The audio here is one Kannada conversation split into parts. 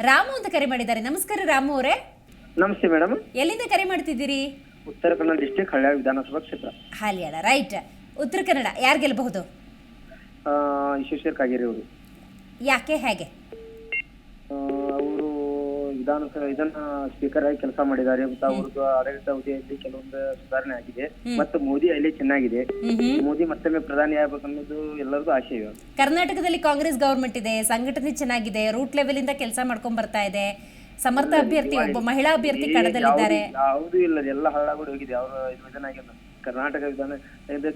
ರಾಮು ಅಂತ ಕರೆ ಮಾಡಿದ್ದಾರೆ. ನಮಸ್ಕಾರ ರಾಮು ಅವರೇ. ನಮಸ್ತೆ ಮೇಡಮ್. ಎಲ್ಲಿಂದ ಕರೆ ಮಾಡ್ತಿದ್ದೀರಿ? ಉತ್ತರ ಕನ್ನಡ ಡಿಸ್ಟಿಕ್ ಹಳ್ಯಾಳ ವಿಧಾನಸಭಾ ಕ್ಷೇತ್ರ. ಹಾಲಿಯಾಳ ರೈಟ್. ಉತ್ತರ ಕನ್ನಡ ಯಾರು ಗೆಲ್ಲಬಹುದು ಆ, ವಿಶ್ವೇಶ್ವರ ಕಾಗೇರಿ ಅವರು. ಯಾಕೆ ಹೇಗೆ? ವಿಧಾನಸಭೆ ಇದನ್ನ ಸ್ಪೀಕರ್ ಆಗಿ ಕೆಲಸ ಮಾಡಿದ್ದಾರೆ. ಅಂತ ಅವ್ರದ್ದು ಆಡಳಿತ ಅವಧಿಯಲ್ಲಿ ಕೆಲವೊಂದು ಸುಧಾರಣೆ ಆಗಿದೆ. ಮತ್ತು ಮೋದಿ ಅಲ್ಲಿ ಚೆನ್ನಾಗಿದೆ. ಮೋದಿ ಮತ್ತೊಮ್ಮೆ ಪ್ರಧಾನಿ ಆಗ್ಬೇಕು ಅನ್ನೋದು ಎಲ್ಲರದು ಆಶಯ. ಕರ್ನಾಟಕದಲ್ಲಿ ಕಾಂಗ್ರೆಸ್ ಗವರ್ಮೆಂಟ್ ಇದೆ ಸಂಘಟನೆ ಚೆನ್ನಾಗಿದೆ ರೂಟ್ ಲೆವೆಲ್ ಇಂದ ಕೆಲಸ ಮಾಡ್ಕೊಂಡ್ ಬರ್ತಾ ಇದೆ. ಸಮರ್ಥ ಅಭ್ಯರ್ಥಿ ಒಬ್ಬ ಮಹಿಳಾ ಅಭ್ಯರ್ಥಿ ಕಣದಲ್ಲಿದ್ದಾರೆ. ಯಾವುದು ಇಲ್ಲ ಎಲ್ಲ ಹಳ್ಳಗಳು ಹೋಗಿದೆ. ಅವ್ರ ಇದು ಇದನ್ನ ಆಗಿಲ್ಲ. ಕರ್ನಾಟಕ ವಿಧಾನ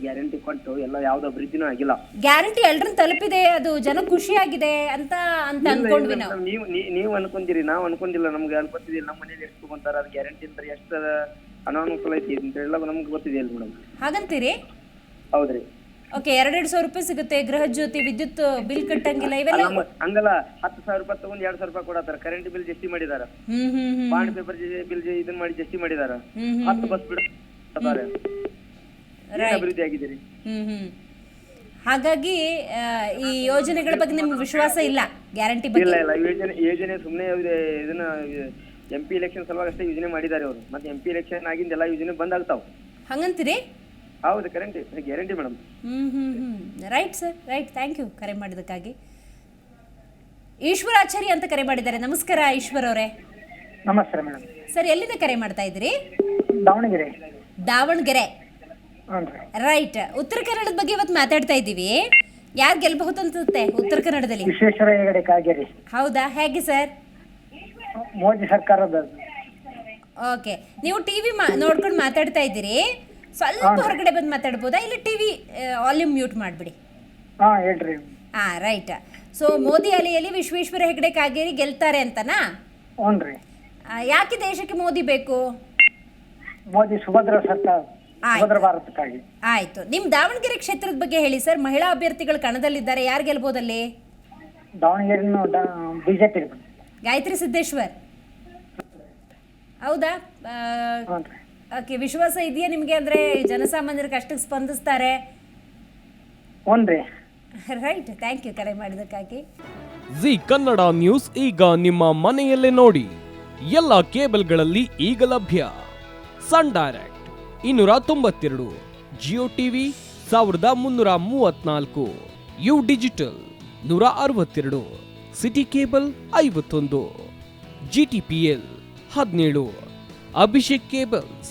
ಗ್ಯಾರಂಟಿ ಕೊಟ್ಟು ಎಲ್ಲ ಯಾವ್ದು ಅಭಿವೃದ್ಧಿನೂ ಆಗಿಲ್ಲ. ಗ್ಯಾರಂಟಿ ಎಲ್ರನ್ನ ತಲುಪಿದೆ ಅದು ಜನ ಖುಷಿಯಾಗಿದೆ ಅಂತ ಅಂತ ಅನ್ಕೊಂಡ್ವಿ ನಾವು. ನೀವು ನೀವು ಅನ್ಕೊಂತೀರಿ ನಾವು ಅನ್ಕೊಂಡಿಲ್ಲ. ನಮ್ಗೆ ಅನ್ಕೊತಿದಿಲ್ಲ ನಮ್ಮ ಮನೇಲಿ ಎಷ್ಟು ತಗೊಂತಾರ ಅದು ಗ್ಯಾರಂಟಿ ಅಂದ್ರೆ ಎಷ್ಟು ಅನಾನುಕೂಲ ಐತಿ ಅಂತ ಎಲ್ಲ ನಮ್ಗೆ ಗೊತ್ತಿದೆ ಅಲ್ಲಿ ಮೇಡಮ್. ಹಾಗಂತೀರಿ? ಹೌದ್ರಿ. ಓಕೆ ಎರಡೆರಡು ಸಾವಿರ ರೂಪಾಯಿ ಸಿಗುತ್ತೆ ಗೃಹ ಜ್ಯೋತಿ ವಿದ್ಯುತ್ ಬಿಲ್ ಕಟ್ಟಂಗಿಲ್ಲ ಇವೆಲ್ಲ ಹಂಗಲ್ಲ ಹತ್ತು ಸಾವಿರ ರೂಪಾಯಿ ತಗೊಂಡ್ ಎರಡ್ ಸಾವಿರ ರೂಪಾಯಿ ಕೊಡತ್ತಾರ. ಕರೆಂಟ್ ಬಿಲ್ ಜಾಸ್ತಿ ಮಾಡಿದಾರ ಹ್ಮ್ ಹ್ಮ್ ಹ್ಮ್. ಬಾಂಡ್ ಪೇಪರ್ ಬಿಲ್ ಇದನ್ನ ಮಾಡಿ ಜಾಸ್ತಿ ಮಾಡಿದಾರ ಹ್ಮ್ ಹ್ಮ್ ಹತ್ತು ಬಸ್ ಅಭಿವೃದ್ಧಿ ಆಗಿದ್ದೀರಿ? ಹ್ಮ್ ಹ್ಮ್. ಹಾಗಾಗಿ ಆ, ಈ ಯೋಜನೆಗಳ ಬಗ್ಗೆ ನಿಮ್ಗೆ ವಿಶ್ವಾಸ ಇಲ್ಲ ಗ್ಯಾರಂಟಿ ಬಗ್ಗೆ? ಇಲ್ಲ ಇಲ್ಲ. ಯೋಜನೆ ಯೋಜನೆ ಸುಮ್ಮನೆ ಇದನ್ನ ಎಂ ಪಿ ಎಲೆಕ್ಷನ್ ಸಲುವಾಗಿ ಅಷ್ಟೇ ಯೋಜನೆ ಮಾಡಿದ್ದಾರೆ ಅವರು. ಮತ್ತೆ ಎಂ ಪಿ ಎಲೆಕ್ಷನ್ ಆಗಿಂದ ಎಲ್ಲ ಯೋಜನೆ ಬಂದ್ ಆಗ್ತಾವ. ಹಂಗಂತೀರಿ? ಹೌದು ಕರೆಂಟ್ ಗ್ಯಾರಂಟಿ ಮೇಡಮ್ ಹ್ಮ್ ಹ್ಮ್ ಹ್ಮ್. Right sir right thank you ಕರೆ ಮಾಡಿದ್ದಕ್ಕಾಗಿ. ಈಶ್ವರಾಚಾರಿ ಅಂತ ಕರೆ ಮಾಡಿದ್ದಾರೆ. ನಮಸ್ಕಾರ ಈಶ್ವರ್ ಅವರೇ. ನಮಸ್ಕಾರ ಮೇಡಮ್ ಸರ್ ಎಲ್ಲಿಂದ ಕರೆ ಮಾಡ್ತಾ ಇದ್ದೀರಿ? ದಾವಣಗೆರೆ. ದಾವಣಗೆರೆ. ಹ್ಞೂ ರೈಟ್ ಉತ್ತರ ಕನ್ನಡದ ಬಗ್ಗೆ ಇವತ್ತು ಮಾತಾಡ್ತಾ ಇದ್ದೀವಿ. ಯಾರು ಗೆಲ್ಬಹುದು ಅನ್ಸುತ್ತೆ ಉತ್ತರ ಕನ್ನಡದಲ್ಲಿ? ವಿಶ್ವೇಶ್ವರ ಹೆಗಡೆ ಕಾಗೇರಿ. ಹೌದಾ? ಹೇಗೆ ಸರ್ ಮೋದಿ ಸರ್ಕಾರದ ಓಕೆ ನೀವು ಟಿವಿ ನೋಡ್ಕೊಂಡು ಮಾತಾಡ್ತಾ ಇದ್ದೀರಿ. ಸ್ವಲ್ಪ ಹೊರಗಡೆ ಬಂದು ಮಾತಾಡ್ಬೋದಾ? ಇಲ್ಲ ಟಿವಿ ವಾಲ್ಯೂಮ್ ಮ್ಯೂಟ್ ಮಾಡಿಬಿಡಿ. ಹಾಂ ಹೇಳ್ರಿ. ಹಾಂ ರೈಟ್ ಸೊ ಮೋದಿ ಅಲೆಯಲ್ಲಿ ವಿಶ್ವೇಶ್ವರ ಹೆಗಡೆ ಕಾಗೇರಿ ಗೆಲ್ತಾರೆ ಅಂತನಾ? ಹ್ಞೂ ರೀ. ಆ, ಯಾಕೆ ದೇಶಕ್ಕೆ ಮೋದಿ ಬೇಕು? ಮೋದಿ ಸುಭದ್ರ ಸರ್ಕಾರ ಆಯ್ತು. ಸುಭದ್ರ ಭಾರತಕ್ಕಾಗಿ. ಆಯ್ತು. ನಿಮ್ಮ ದಾವಣಗೆರೆ ಕ್ಷೇತ್ರದ ಬಗ್ಗೆ ಹೇಳಿ ಸರ್. ಮಹಿಳಾ ಅಭ್ಯರ್ಥಿಗಳು ಕಣದಲ್ಲಿದ್ದಾರೆ. ಯಾರು ಗೆಲ್ಬೋದಲ್ಲಿ? ದಾವಣಗೆರೆನೂ ಬಿಜೆಪಿ ಗಾಯತ್ರಿ ಸಿದ್ದೇಶ್ವರ್. ಹೌದಾ? ವಿಶ್ವಾಸ ಇದೆಯಾ ನಿಮಗೆ? ಅಂದ್ರೆ ಜನಸಾಮಾನ್ಯರ ಕಷ್ಟಕ್ಕೆ ಸ್ಪಂದಿಸ್ತಾರೆ? ಹ್ಞೂ ರೀ. ರೈಟ್ ಥ್ಯಾಂಕ್ ಯು ಕರೆ ಮಾಡಿದ್ದಕ್ಕಾಗಿ. ಜಿ ಕನ್ನಡ ನ್ಯೂಸ್ ಈಗ ನಿಮ್ಮ ಮನೆಯಲ್ಲೇ ನೋಡಿ. ಎಲ್ಲ ಕೇಬಲ್ಗಳಲ್ಲಿ ಈಗ ಲಭ್ಯ. ಸನ್ ಡೈರೆಕ್ಟ್ ಇನ್ನೂರ ತೊಂಬತ್ತೆರಡು ಜಿಯೋ ಟಿವಿ ಸಾವಿರದ ಮುನ್ನೂರ ಮೂವತ್ನಾಲ್ಕು ಯು ಡಿಜಿಟಲ್ ನೂರ ಅರವತ್ತೆರಡು ಸಿಟಿ ಕೇಬಲ್ ಐವತ್ತೊಂದು ಜಿ ಟಿ ಪಿ ಎಲ್ ಹದಿನೇಳು ಅಭಿಷೇಕ್ ಕೇಬಲ್ಸ್